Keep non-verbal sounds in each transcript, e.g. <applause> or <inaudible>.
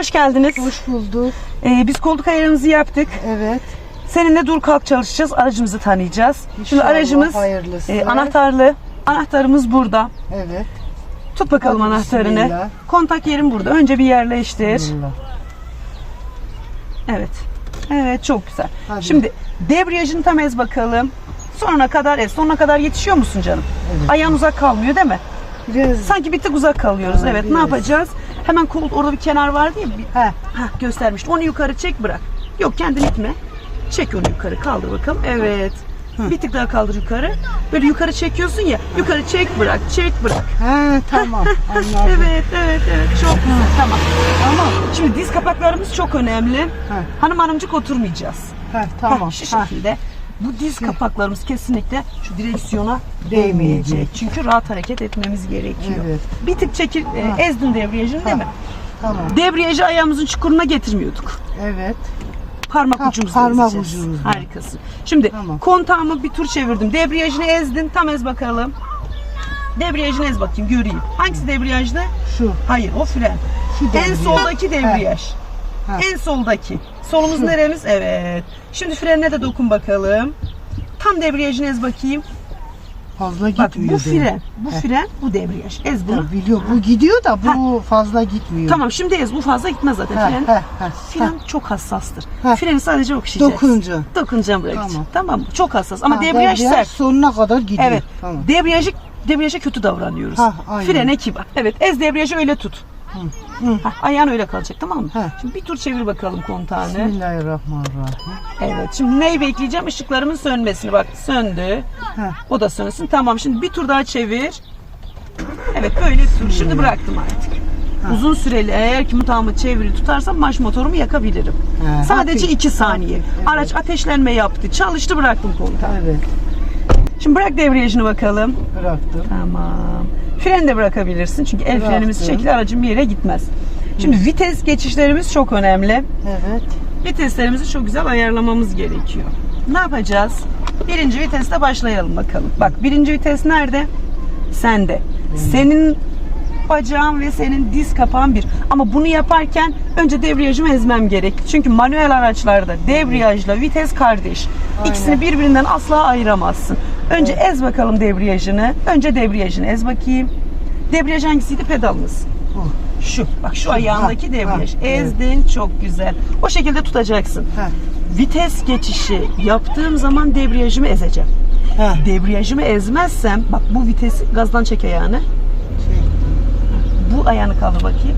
hoş geldiniz. Hoş bulduk. Ee, biz koltuk ayarımızı yaptık. Evet. Seninle dur kalk çalışacağız. Aracımızı tanıyacağız. Şimdi İnşallah aracımız hayırlısı. e, anahtarlı. Anahtarımız burada. Evet. Tut bakalım Hadi anahtarını. bismillah. Kontak yerim burada. Önce bir yerleştir. Allah. Evet. Evet çok güzel. Hadi. Şimdi debriyajını tam ez bakalım. Sonuna kadar ez. Sonuna kadar yetişiyor musun canım? Evet. Ayağın uzak kalmıyor değil mi? Biraz Sanki bir tık uzak kalıyoruz. Ha, evet. Ne biraz. yapacağız? Hemen kol orada bir kenar vardı ya. Bir, He. Göstermiştim. Onu yukarı çek bırak. Yok kendin itme. Çek onu yukarı kaldır bakalım. Evet. Bir tık daha kaldır yukarı. Böyle yukarı çekiyorsun ya. Yukarı çek bırak, çek bırak. He tamam. Anladım. Evet, evet, evet. Çok güzel. Tamam. Tamam. Şimdi diz kapaklarımız çok önemli. He. Hanım hanımcık oturmayacağız. He tamam. Hah, şu Ha. şekilde. Bu diz kapaklarımız kesinlikle şu direksiyona Değmeyecek. Çünkü rahat hareket etmemiz gerekiyor. Evet. Bir tık çekil, e, Ha. ezdin debriyajını değil mi? Tamam. Debriyajı ayağımızın çukuruna getirmiyorduk. Evet. Parmak Ha, ucumuzla parmak ezeceğiz. ucumuzla. Harikasın. Şimdi Tamam. kontağımı bir tur çevirdim. Debriyajını ezdin. Tam ez bakalım. Debriyajını ez bakayım göreyim. Hangisi debriyajda? Şu. Hayır o fren. Şu En soldaki debriyaj. Ha. En soldaki. Solumuz Şu. neremiz? Evet. Şimdi frenine de dokun bakalım. Tam debriyajını ez bakayım. Fazla Bak gitmiyor. bu benim. fren. Bu He. fren, bu debriyaj. Ez bunu. Ya biliyor. Bu gidiyor da bu fazla gitmiyor. Tamam şimdi ez. Bu fazla gitmez zaten. He, Fren, he, he, fren çok hassastır. He. Freni sadece okşayacaksın. Dokunca. Dokunacağım bırakacaksın. Tamam. Tamam. Çok hassas. Ama Ha, debriyaj sert. sonuna kadar gidiyor. Evet. Tamam. Debriyajı debriyaja kötü davranıyoruz. Ha, aynen. Frene kibar. Evet, ez debriyajı öyle tut. Hı. Ha, ayağın öyle kalacak tamam mı? Ha. Şimdi bir tur çevir bakalım kontağını. Bismillahirrahmanirrahim. Evet. Şimdi neyi bekleyeceğim? Işıklarımın sönmesini. Bak söndü. Ha. O da sönsün. Tamam. Şimdi bir tur daha çevir. Evet böyle tur. Şimdi bıraktım artık. Uzun süreli eğer ki mutağımı çeviri tutarsam marş motorumu yakabilirim. Ha, Sadece hafif, 2 saniye. Araç ateşlenme yaptı. Çalıştı bıraktım kontağı. Evet. Şimdi bırak debriyajını bakalım. Bıraktım. Tamam. Freni de bırakabilirsin çünkü el Bıraktım. frenimiz şekli aracın bir yere gitmez. Şimdi vites geçişlerimiz çok önemli. Evet. Viteslerimizi çok güzel ayarlamamız gerekiyor. Ne yapacağız? Birinci viteste başlayalım bakalım. Bak birinci vites nerede? Sende. Senin bacağın ve senin diz kapağın bir. Ama bunu yaparken önce debriyajımı ezmem gerek. Çünkü manuel araçlarda debriyajla vites kardeş. İkisini birbirinden asla ayıramazsın. Önce ez bakalım debriyajını. Önce debriyajını ez bakayım. Debriyaj hangisiydi? Pedalımız. Oh. Şu. Bak şu ayağındaki ha, debriyaj. evet. Ezdin çok güzel. O şekilde tutacaksın. Ha. Vites geçişi yaptığım zaman debriyajımı ezeceğim. Ha. Debriyajımı ezmezsem bak bu vitesi gazdan çek ayağını. Bu ayağını kaldır bakayım.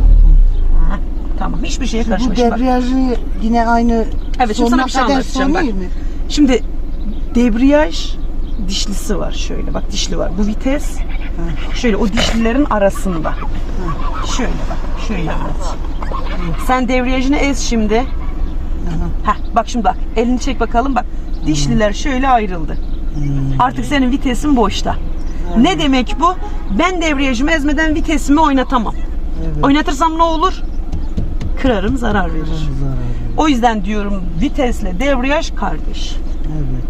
Ha, tamam. Hiçbir şeye bu karışmış bak. debriyajı yine aynı Evet, şimdi sana bir şey kadar anlatacağım, bak. Şimdi debriyaj dişlisi var şöyle bak dişli var. Bu vites şöyle o dişlilerin arasında. Şöyle bak şöyle anlat. Sen debriyajını ez şimdi. Heh, bak şimdi bak elini çek bakalım bak. Dişliler şöyle ayrıldı. Artık senin vitesin boşta. Ne demek bu? Ben debriyajımı ezmeden vitesimi oynatamam. Evet. Oynatırsam ne olur? Kırarım, zarar verir. O yüzden diyorum vitesle debriyaj kardeş. Evet.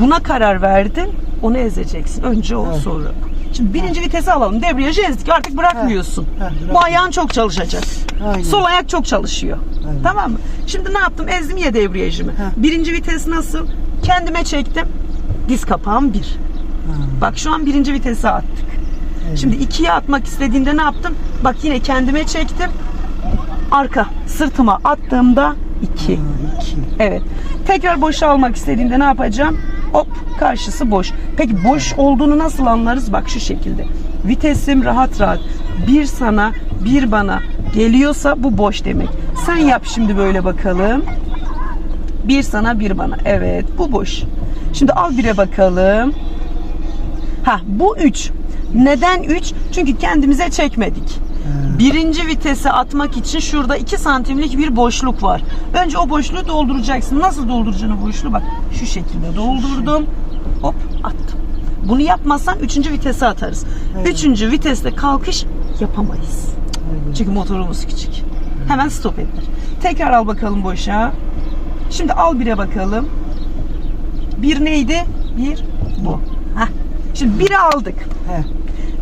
Buna karar verdin, onu ezeceksin. Önce o Evet. sonra. Şimdi birinci vitesi alalım. Debriyajı ezdik. Artık bırakmıyorsun. Evet, bırakmıyorum. Bu ayağın çok çalışacak. Aynen. Sol ayak çok çalışıyor. Aynen. Tamam mı? Şimdi ne yaptım? Ezdim ya debriyajımı. Heh. Birinci vites nasıl? Kendime çektim. Diz kapağım bir. Bak şu an birinci vitesi attık. Şimdi ikiye atmak istediğimde ne yaptım? Bak yine kendime çektim. Arka sırtıma attığımda iki. Ha, iki. Evet. Tekrar boşa almak istediğimde ne yapacağım? Hop karşısı boş. Peki boş olduğunu nasıl anlarız? Bak şu şekilde. Vitesim rahat rahat. Bir sana bir bana geliyorsa bu boş demek. Sen yap şimdi böyle bakalım. Bir sana bir bana. Evet bu boş. Şimdi al bire bakalım. Ha bu 3. Neden 3? Çünkü kendimize çekmedik. Birinci vitese atmak için şurada 2 santimlik bir boşluk var. Önce o boşluğu dolduracaksın. Nasıl dolduracaksın o boşluğu? Bak şu şekilde doldurdum. Hop attım. Bunu yapmazsan 3. vitese atarız. 3. viteste kalkış yapamayız. Evet. Çünkü motorumuz küçük. Hemen stop eder. Tekrar al bakalım boşa. Şimdi al bire bakalım. Bir neydi? Bir bu. Heh. Şimdi biri aldık. He.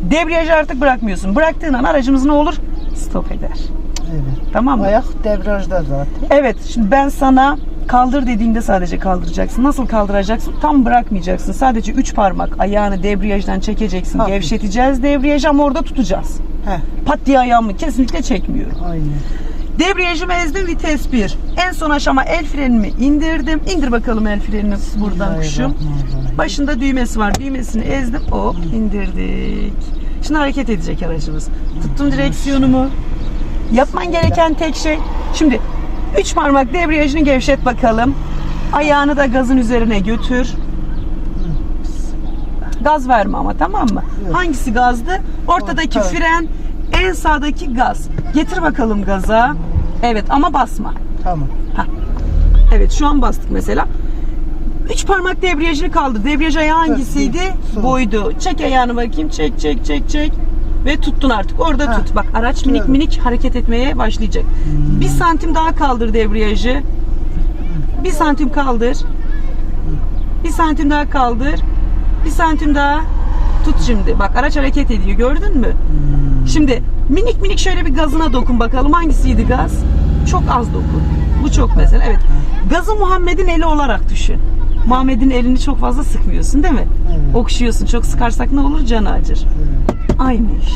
Debriyajı artık bırakmıyorsun. Bıraktığın an aracımız ne olur? Stop eder. Evet. Tamam mı? Ayak debriyajda zaten. Evet şimdi ben sana kaldır dediğimde sadece kaldıracaksın. Nasıl kaldıracaksın? Tam bırakmayacaksın. Sadece üç parmak ayağını debriyajdan çekeceksin. Hafif. Gevşeteceğiz debriyajı ama orada tutacağız. Heh. Pat diye ayağımı kesinlikle çekmiyorum. Aynen. Debriyajımı ezdim vites 1. En son aşama el frenimi indirdim. İndir bakalım el frenini buradan kuşum. Başında düğmesi var. Düğmesini ezdim. Hop indirdik. Şimdi hareket edecek aracımız. Tuttum direksiyonumu. Yapman gereken tek şey. Şimdi üç parmak debriyajını gevşet bakalım. Ayağını da gazın üzerine götür. Gaz verme ama tamam mı? Hangisi gazdı? Ortadaki fren, en sağdaki gaz. Getir bakalım gaza. Evet ama basma. Tamam. Evet şu an bastık mesela. Üç parmak debriyajını kaldır. Debriyaj ayağı hangisiydi? sol. Boydu. Çek ayağını bakayım. Çek çek çek çek. Ve tuttun artık. Orada Ha. tut. Bak araç minik minik hareket etmeye başlayacak. Bir santim daha kaldır debriyajı. Bir santim kaldır. Bir santim daha kaldır. Bir santim daha. Tut şimdi. Bak araç hareket ediyor. Gördün mü? Şimdi minik minik şöyle bir gazına dokun bakalım. Hangisiydi gaz? Çok az dokun. Bu çok mesela. Evet. Gazı Muhammed'in eli olarak düşün. Muhammed'in elini çok fazla sıkmıyorsun değil mi? Evet. Okşuyorsun. Çok sıkarsak ne olur? Canı acır. Evet. Aynı iş.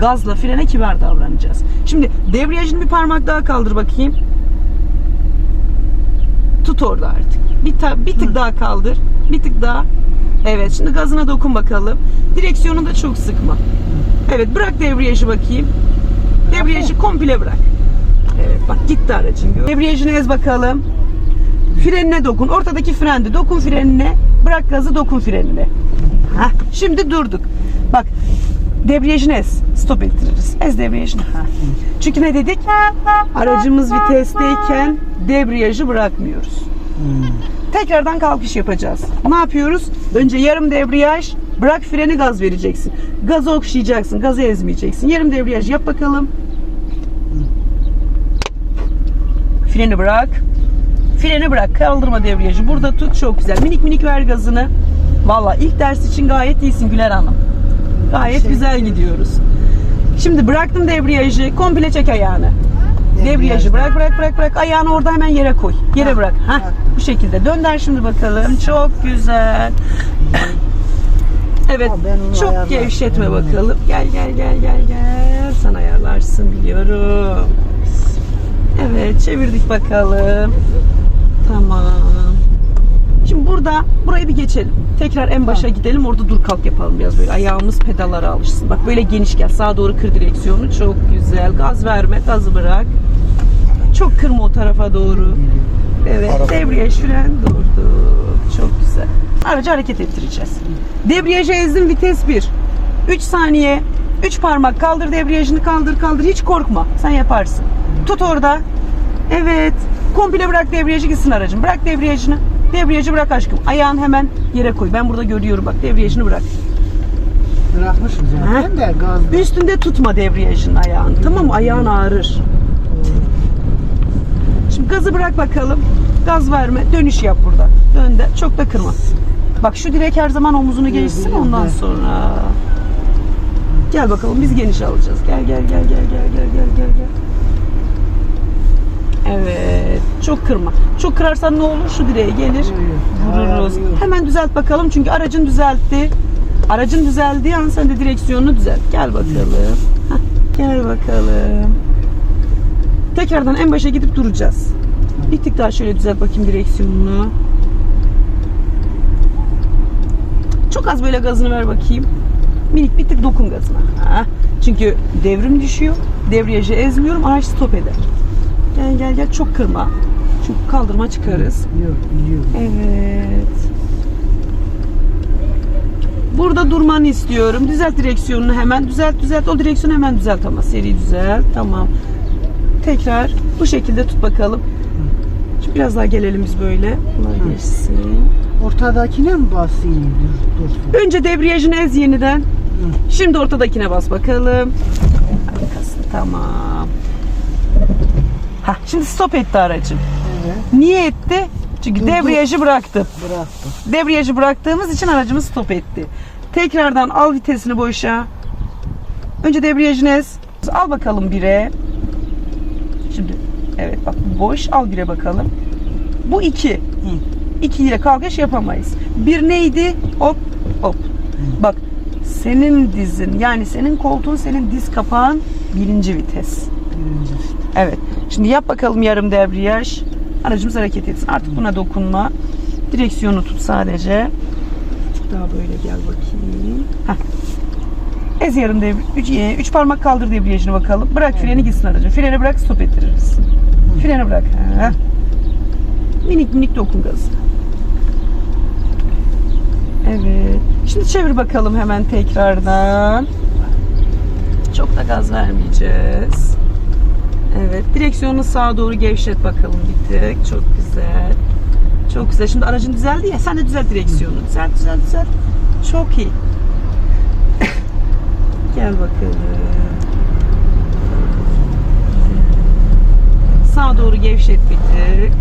Gazla frene kibar davranacağız. Şimdi debriyajını bir parmak daha kaldır bakayım. Tut orada artık. Bir, bir tık daha kaldır. Bir tık daha. Evet şimdi gazına dokun bakalım. Direksiyonu da çok sıkma. Evet bırak debriyajı bakayım. Debriyajı komple bırak. Evet bak gitti aracın. Debriyajını ez bakalım. Frenine dokun. Ortadaki frendi dokun frenine. Bırak gazı dokun frenine. Heh, şimdi durduk. Bak debriyajını ez. Stop ettiririz. Ez debriyajını. Çünkü ne dedik? Aracımız vitesteyken debriyajı bırakmıyoruz. Hmm. Tekrardan kalkış yapacağız. Ne yapıyoruz? Önce yarım debriyaj, bırak freni gaz vereceksin. Gazı okşayacaksın, gazı ezmeyeceksin. Yarım debriyaj yap bakalım. Freni bırak. Freni bırak, kaldırma debriyajı. Burada tut, çok güzel. Minik minik ver gazını. Valla ilk ders için gayet iyisin Güler Hanım. Gayet Teşekkür güzel gidiyoruz. Şimdi bıraktım debriyajı, komple çek ayağını. Debriyajı Debriyaj. bırak bırak bırak bırak ayağını orada hemen yere koy. Yere bırak. Heh, bu şekilde. Dönder şimdi bakalım. Çok güzel. Evet. Çok gevşetme bakalım. Gel gel gel gel gel. Sen ayarlarsın biliyorum. Evet, çevirdik bakalım. Tamam. Şimdi burada burayı bir geçelim. Tekrar en başa gidelim. Orada dur kalk yapalım biraz böyle. Ayağımız pedallara alışsın. Bak böyle geniş gel. Sağa doğru kır direksiyonu. Çok güzel. Gaz verme. Gazı bırak. Çok kırma o tarafa doğru. Evet. Debriyaj fren durduk. Çok güzel. Aracı hareket ettireceğiz. Debriyajı ezdim vites 1. 3 saniye. 3 parmak kaldır debriyajını kaldır kaldır. Hiç korkma. Sen yaparsın. Tut orada. Evet. Komple bırak debriyajı gitsin aracın. Bırak debriyajını. Debriyajı bırak aşkım. Ayağını hemen yere koy. Ben burada görüyorum bak. Debriyajını bırak. Bırakmışım zaten de gaz. Üstünde tutma debriyajın ayağını. Tamam mı? Ayağın ağrır. Şimdi gazı bırak bakalım. Gaz verme. Dönüş yap burada. Dön de. Çok da kırma. Bak şu direk her zaman omuzunu biliyorum, ondan sonra. Gel bakalım biz geniş alacağız. Gel gel gel gel gel gel gel gel gel. Evet. Çok kırma. Çok kırarsan ne olur? Şu direğe gelir. Vururuz. Hemen düzelt bakalım çünkü aracın düzeltti. Aracın düzeldiği an sen de direksiyonunu düzelt. Gel bakalım. Hah, gel bakalım. Tekrardan en başa gidip duracağız. Bir tık daha şöyle düzelt bakayım direksiyonunu. Çok az böyle gazını ver bakayım. Minik bir tık dokun gazına. Hah. Çünkü devrim düşüyor. Debriyajı ezmiyorum. Araç stop eder. Gel gel gel çok kırma. Çünkü kaldırma çıkarız. Yok biliyorum. Evet. Burada durmanı istiyorum. Düzelt direksiyonunu hemen. Düzelt düzelt. O direksiyonu hemen düzelt ama. Seri düzelt. Tamam. Tekrar bu şekilde tut bakalım. Şimdi biraz daha gelelim biz böyle. Bunlar Hı. geçsin. Ortadakine mi basayım? Dur, dursun. Önce debriyajını ez yeniden. Şimdi ortadakine bas bakalım. Arkasını tamam. Hah, şimdi stop etti aracım. Evet. Niye etti? Çünkü Durdu. debriyajı bıraktım. Bıraktım. Debriyajı bıraktığımız için aracımız stop etti. Tekrardan al vitesini boşa. Önce debriyajını ez. Al bakalım bire. Şimdi evet bak boş. Al bire bakalım. Bu iki. Hı. İki ile kalkış yapamayız. Bir neydi? Hop hop. Bak senin dizin yani senin koltuğun senin diz kapağın birinci vites. Birinci. Evet. Şimdi yap bakalım yarım debriyaj. Aracımız hareket etsin. Artık buna dokunma. Direksiyonu tut sadece. Daha böyle gel bakayım. Heh. Ez yarım dev üç, e, üç parmak kaldır debriyajını bakalım. Bırak freni gitsin aracın. Freni bırak stop ettiririz. Freni bırak. Heh. Minik minik dokun gazı. Evet. Şimdi çevir bakalım hemen tekrardan. Çok da gaz vermeyeceğiz. Evet. Direksiyonu sağa doğru gevşet bakalım bir. Çok güzel. Çok güzel. Şimdi aracın düzeldi ya. Sen de düzelt direksiyonu. Düzelt, düzelt, düzelt. Çok iyi. Gel bakalım. Sağa doğru gevşet bir tık.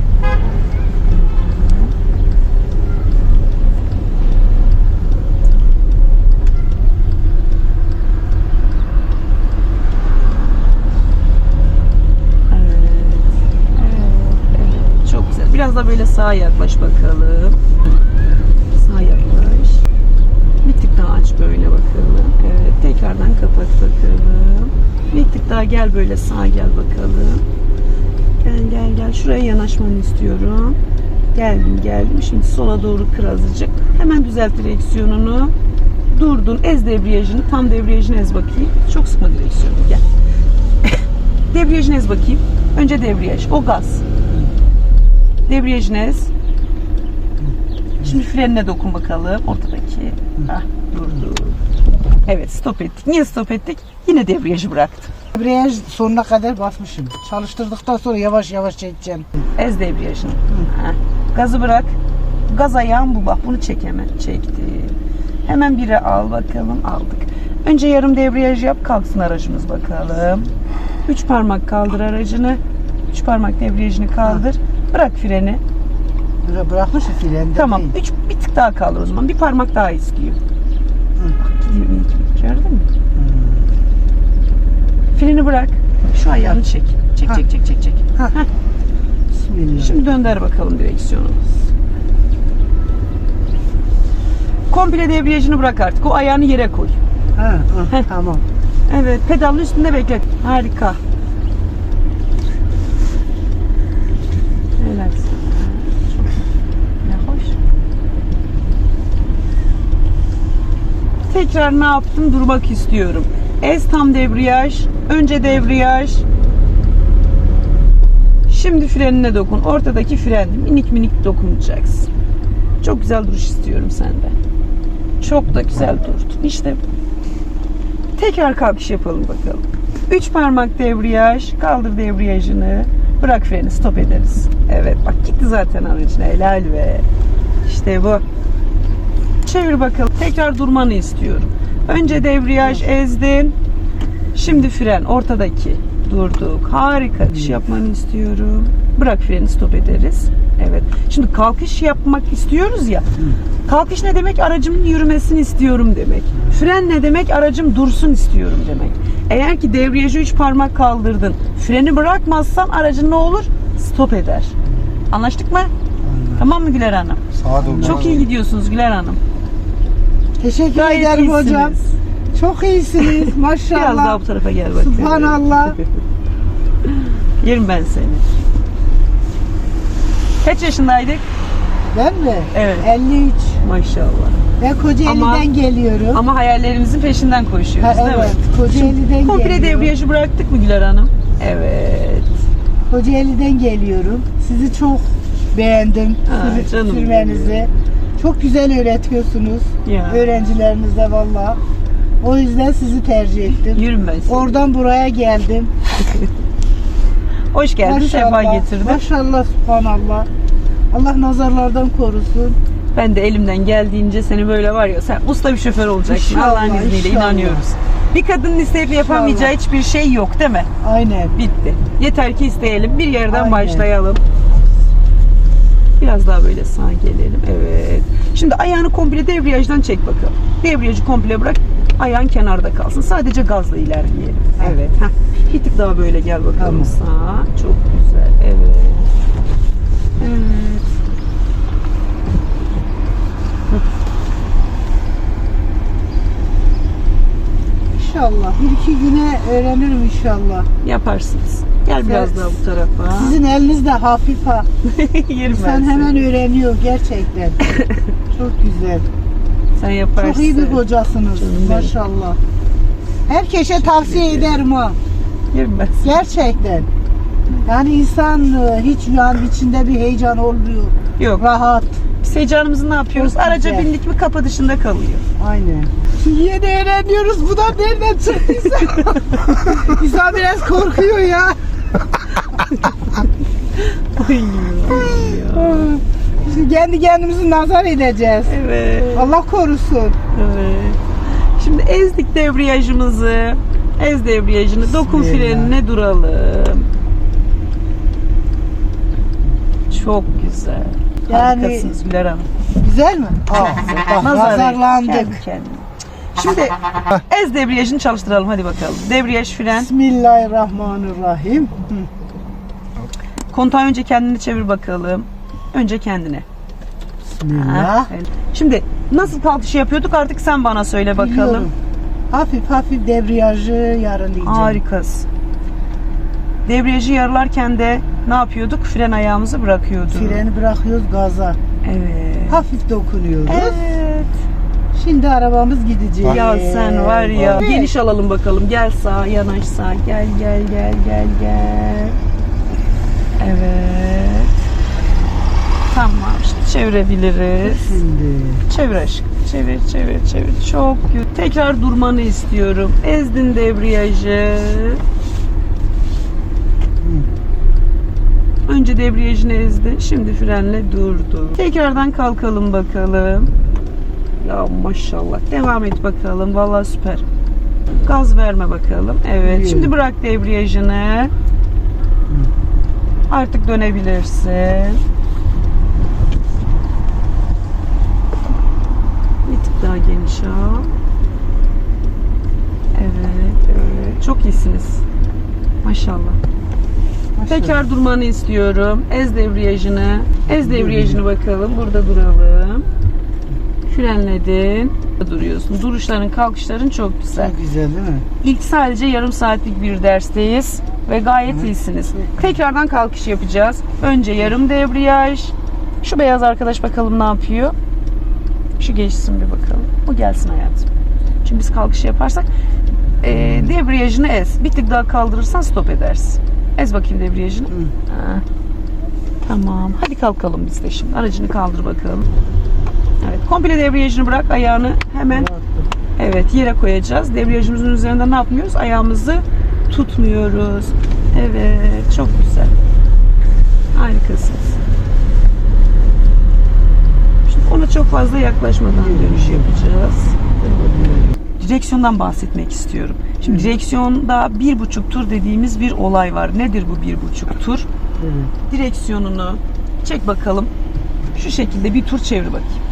Biraz da böyle sağa yaklaş bakalım. Sağa yaklaş. Bir tık daha aç böyle bakalım. Evet. Kapat bakalım. Bir tık daha gel böyle sağa gel bakalım. Gel gel gel. Şuraya yanaşmanı istiyorum. Geldim geldim. Şimdi sola doğru kır azıcık. Hemen düzelt direksiyonunu. Durdun. Ez debriyajını. Tam debriyajını ez bakayım. Çok sıkma direksiyonu. Gel. <laughs> Debriyajını ez bakayım. Önce debriyaj. O gaz. Debriyajını ez. Şimdi frenine dokun bakalım. Ortadaki. Hah, durdu. Evet stop ettik. Niye stop ettik? Yine debriyajı bıraktım. Debriyaj sonuna kadar basmışım. Çalıştırdıktan sonra yavaş yavaş çekeceğim. Ez debriyajını. Gazı bırak. Gaz ayağın bu bak. Bunu çek hemen. Çekti. Hemen bire al bakalım. Aldık. Önce yarım debriyaj yap. Kalksın aracımız bakalım. Üç parmak kaldır aracını. Üç parmak debriyajını kaldır. Bırak freni. Bıra- Bırakmışım frende Tamam. Üç, bir tık daha kaldır o zaman. Bir parmak daha istiyor. Bak gidiyor minik minik. Gördün mü? Freni bırak. Şu ayağını çek. Çek Ha. çek çek çek çek. Ha. Bismillah. Şimdi dönder bakalım direksiyonu. Komple debriyajını bırak artık. O ayağını yere koy. Ha, ha, tamam. Evet, pedalın üstünde bekle. Harika. Helal sana. Çok ne hoş. Tekrar ne yaptım? Durmak istiyorum. Ez tam debriyaj. Önce debriyaj. Şimdi frenine dokun. Ortadaki fren. Minik minik dokunacaksın. Çok güzel duruş istiyorum senden. Çok da güzel durdun. İşte Tekrar kalkış yapalım bakalım. Üç parmak debriyaj. Kaldır debriyajını. Bırak freni stop ederiz. Evet bak gitti zaten aracına. Helal be. İşte bu. Çevir bakalım. Tekrar durmanı istiyorum. Önce debriyaj ezdin. Şimdi fren ortadaki. Durduk. Harika. İş yapmanı istiyorum. Bırak freni stop ederiz. Evet. Şimdi kalkış yapmak istiyoruz ya. Kalkış ne demek? Aracımın yürümesini istiyorum demek. Fren ne demek? Aracım dursun istiyorum demek. Eğer ki debriyajı 3 parmak kaldırdın, freni bırakmazsan aracın ne olur? Stop eder. Anlaştık mı? Tamam mı Güler Hanım? Sağa doğru. Çok iyi gidiyorsunuz Güler Hanım. Teşekkür Gayet ederim iyisiniz. hocam. Çok iyisiniz <laughs> Biraz daha maşallah. bu tarafa gel bakayım. Subhanallah. <laughs> Yerim ben seni. Kaç yaşındaydık? Ben mi? Evet. 53. Maşallah. Ben Kocaeli'den Ama- geliyorum. Ama hayallerimizin peşinden koşuyoruz Ha, değil evet. mi? Kocaeli'den Komple geliyorum. debriyajı bıraktık mı Güler Hanım? Evet. Kocaeli'den geliyorum. Sizi çok beğendim. Ha, sür- canım sürmenizi. Çok güzel öğretiyorsunuz. Ya. Öğrencilerinize valla. O yüzden sizi tercih ettim. Yürüm ben seni. Oradan buraya geldim. <laughs> Hoş geldin, sefa getirdin. Maşallah subhanallah. Allah nazarlardan korusun. Ben de elimden geldiğince seni böyle var ya sen usta bir şoför olacaksın. İnşallah, Allah'ın izniyle inşallah. inanıyoruz. Bir kadının isteyip yapamayacağı hiçbir şey yok değil mi? Aynen. Bitti. Yeter ki isteyelim. Bir yerden Aynen. başlayalım. Biraz daha böyle sağa gelelim. Evet. Şimdi ayağını komple debriyajdan çek bakalım. Debriyajı komple bırak. Ayağın kenarda kalsın. Sadece gazla ilerleyelim. Evet. Heh. Bir tık daha böyle gel bakalım Tamam. sağa. Çok güzel. Evet. Evet. İnşallah. Bir iki güne öğrenirim inşallah. Yaparsınız. Gel biraz Evet. daha bu tarafa. Sizin eliniz de hafif ha. Yerim Sen hemen öğreniyor gerçekten. <laughs> Çok güzel. Sen yaparsın. Çok iyi bir kocasınız. Canım. Maşallah. Herkese tavsiye ederim ha. Yerim ben. Gerçekten. Yani insan e, hiç yani içinde bir heyecan olmuyor. Yok. Rahat. Biz heyecanımızı ne yapıyoruz? Çok Araca güzel. bindik mi kapı dışında kalıyor. Aynen. Şimdi yeni öğreniyoruz. Bu da nereden çıktıysa. <laughs> İnsan biraz korkuyor ya. Şimdi kendi kendimizi nazar edeceğiz. Evet. Allah korusun. Evet. Şimdi ezdik debriyajımızı. Ez debriyajını. Dokun Bismillah. frenine duralım. Çok güzel. Yani- Harikasınız Güler Hanım. Güzel mi? Aa, bak, Nazar nazarlandık. kendi kendine. Şimdi <laughs> ez debriyajını çalıştıralım hadi bakalım. Debriyaj fren. Bismillahirrahmanirrahim. Hı. Kontağı önce kendini çevir bakalım. Önce kendine. Bismillah. Ha, evet. Şimdi nasıl kalkışı yapıyorduk artık sen bana söyle bakalım. Biliyorum. Hafif hafif debriyajı yarılayacağım. Harikasın. Debriyajı yarılarken de ne yapıyorduk? Fren ayağımızı bırakıyorduk. Freni bırakıyoruz gaza. Evet. Hafif dokunuyoruz. Evet. Şimdi arabamız gidecek. Ya sen var ya. Evet. Geniş alalım bakalım. Gel sağa, yanaş sağa. Gel gel gel gel gel. Evet. Tamam işte çevirebiliriz. Şimdi. Çevir aşkım. Çevir çevir çevir. Çok güzel. Tekrar durmanı istiyorum. Ezdin debriyajı. Önce debriyajını ezdi. Şimdi frenle durdu. Tekrardan kalkalım bakalım. Ya maşallah. Devam et bakalım. Vallahi süper. Gaz verme bakalım. Evet. İyi. Şimdi bırak debriyajını. Artık dönebilirsin. Bir tık daha geniş al. Evet, evet. Çok iyisiniz. Maşallah. Maşallah. Tekrar durmanı istiyorum. Ez debriyajını. Ez debriyajını bakalım. Burada duralım. Frenledin. Duruyorsun. Duruşların, kalkışların çok güzel. Çok güzel değil mi? İlk sadece yarım saatlik bir dersteyiz ve gayet iyisiniz. Tekrardan kalkış yapacağız. Önce yarım debriyaj. Şu beyaz arkadaş bakalım ne yapıyor. Şu geçsin bir bakalım. Bu gelsin hayatım. Şimdi biz kalkış yaparsak e, debriyajını ez. Bir tık daha kaldırırsan stop edersin. Ez bakayım debriyajını. Ha. Tamam. Hadi kalkalım biz de şimdi. Aracını kaldır bakalım. Evet. Komple debriyajını bırak. Ayağını hemen Evet yere koyacağız. Debriyajımızın üzerinde ne yapmıyoruz? Ayağımızı tutmuyoruz. Evet çok güzel. Harikasınız. Şimdi ona çok fazla yaklaşmadan dönüş yapacağız. Direksiyondan bahsetmek istiyorum. Şimdi direksiyonda bir buçuk tur dediğimiz bir olay var. Nedir bu bir buçuk tur? Direksiyonunu çek bakalım. Şu şekilde bir tur çevir bakayım.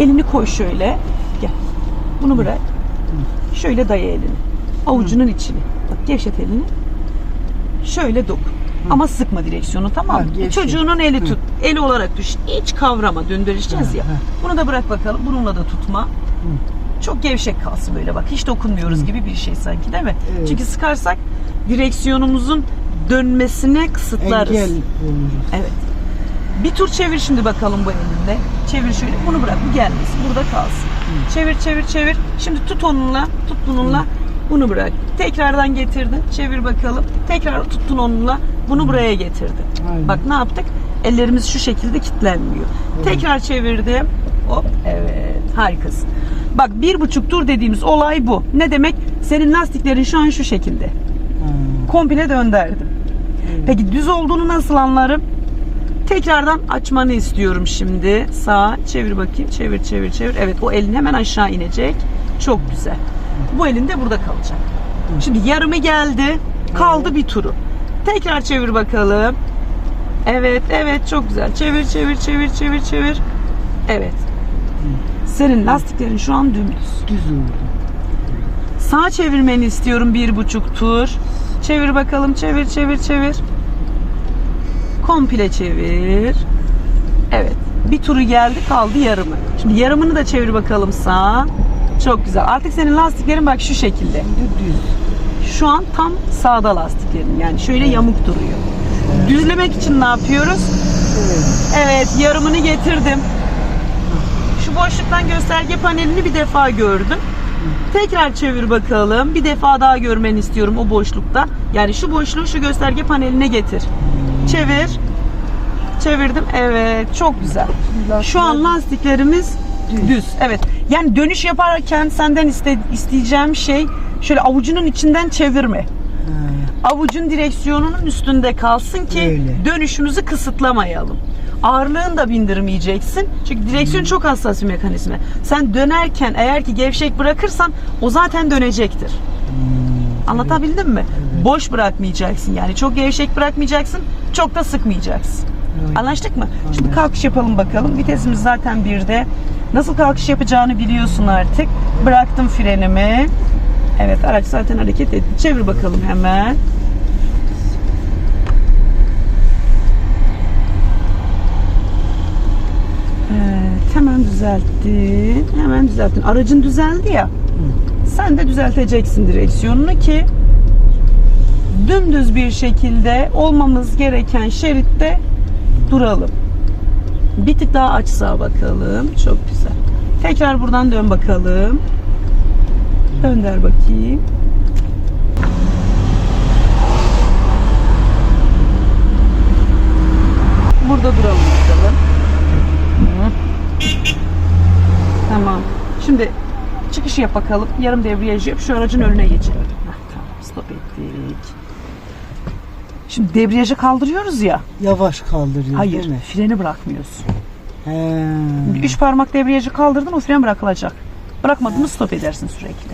Elini koy şöyle. Gel. Bunu bırak. Şöyle daya elini. Avucunun içini. Bak gevşet elini. Şöyle dokun. Ama sıkma direksiyonu tamam mı? gevşet. Çocuğunun eli tut. Eli olarak düş. Hiç kavrama. Döndüreceğiz ya. Bunu da bırak bakalım. Bununla da tutma. Çok gevşek kalsın böyle bak. Hiç dokunmuyoruz gibi bir şey sanki değil mi? Evet. Çünkü sıkarsak direksiyonumuzun dönmesine kısıtlarız. Engel oluruz. Evet. Bir tur çevir şimdi bakalım bu elinde. Çevir şöyle. Bunu bırak. Bu gelmesin. Burada kalsın. Çevir çevir çevir. Şimdi tut onunla. Tut bununla. Bunu bırak. Tekrardan getirdin. Çevir bakalım. Tekrar tuttun onunla. Bunu buraya getirdin. Aynen. Bak ne yaptık? Ellerimiz şu şekilde kilitlenmiyor. Tekrar çevirdim. Hop. Evet. Harikasın. Bak bir buçuk tur dediğimiz olay bu. Ne demek? Senin lastiklerin şu an şu şekilde Ha. komple döndürdüm. Peki düz olduğunu nasıl anlarım? Tekrardan açmanı istiyorum şimdi. Sağa çevir bakayım. Çevir çevir çevir. Evet o elin hemen aşağı inecek. Çok güzel. Bu elin de burada kalacak. Şimdi yarımı geldi. Kaldı bir turu. Tekrar çevir bakalım. Evet evet çok güzel. Çevir çevir çevir çevir çevir. Evet. Senin lastiklerin şu an dümdüz. Düz oldu. Sağa çevirmeni istiyorum bir buçuk tur. Çevir bakalım. Çevir, çevir, çevir. Komple çevir. Evet. Bir turu geldi kaldı yarımı. Şimdi yarımını da çevir bakalım sağa. Çok güzel. Artık senin lastiklerin bak şu şekilde. Düz. Şu an tam sağda lastiklerin. Yani şöyle yamuk duruyor. Düzlemek için ne yapıyoruz? Evet. Evet yarımını getirdim. Şu boşluktan gösterge panelini bir defa gördüm. Tekrar çevir bakalım. Bir defa daha görmeni istiyorum o boşlukta. Yani şu boşluğu şu gösterge paneline getir. Çevir. Çevirdim. Evet çok güzel. Şu an lastiklerimiz Düz. düz. Evet. Yani dönüş yaparken senden iste, isteyeceğim şey şöyle avucunun içinden çevirme. Ha, Avucun direksiyonunun üstünde kalsın ki Öyle. dönüşümüzü kısıtlamayalım. Ağırlığını da bindirmeyeceksin. Çünkü direksiyon çok hassas bir mekanizma. Sen dönerken eğer ki gevşek bırakırsan o zaten dönecektir. Anlatabildim mi? Boş bırakmayacaksın. Yani çok gevşek bırakmayacaksın, çok da sıkmayacaksın. Evet. Anlaştık mı? Şimdi kalkış yapalım bakalım. Vitesimiz zaten birde. Nasıl kalkış yapacağını biliyorsun artık. Bıraktım frenimi. Evet araç zaten hareket etti. Çevir bakalım hemen. Evet, hemen düzelttin. Hemen düzelttin. Aracın düzeldi ya. Sen de düzelteceksin direksiyonunu ki dümdüz bir şekilde olmamız gereken şeritte duralım. Bir tık daha aç sağa bakalım. Çok güzel. Tekrar buradan dön bakalım. Dönder bakayım. Burada duralım bakalım. Tamam. Şimdi çıkışı yap bakalım. Yarım debriyaj yap. Şu aracın önüne geçelim. Heh, tamam. Stop ettik. Şimdi debriyajı kaldırıyoruz ya. Yavaş kaldırıyor Hayır. değil mi? Freni bırakmıyorsun. He. Üç parmak debriyajı kaldırdın o fren bırakılacak. Bırakmadın mı stop edersin sürekli.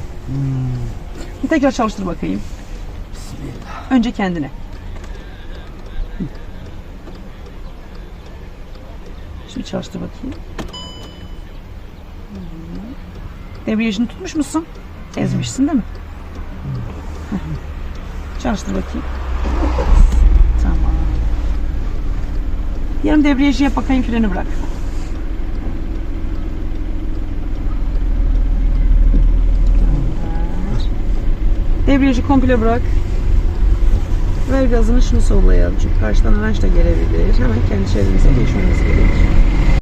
Bir Tekrar çalıştır bakayım. Önce kendine. Şimdi çalıştır bakayım. Debriyajını tutmuş musun? Ezmişsin değil mi? Hı. Çalıştır bakayım. Tamam. Yarım debriyajı yap bakayım freni bırak. Debriyajı komple bırak. Ver gazını şunu sollayalım. Çünkü karşıdan araç da gelebilir. Hemen kendi çevremize geçmemiz gerekir.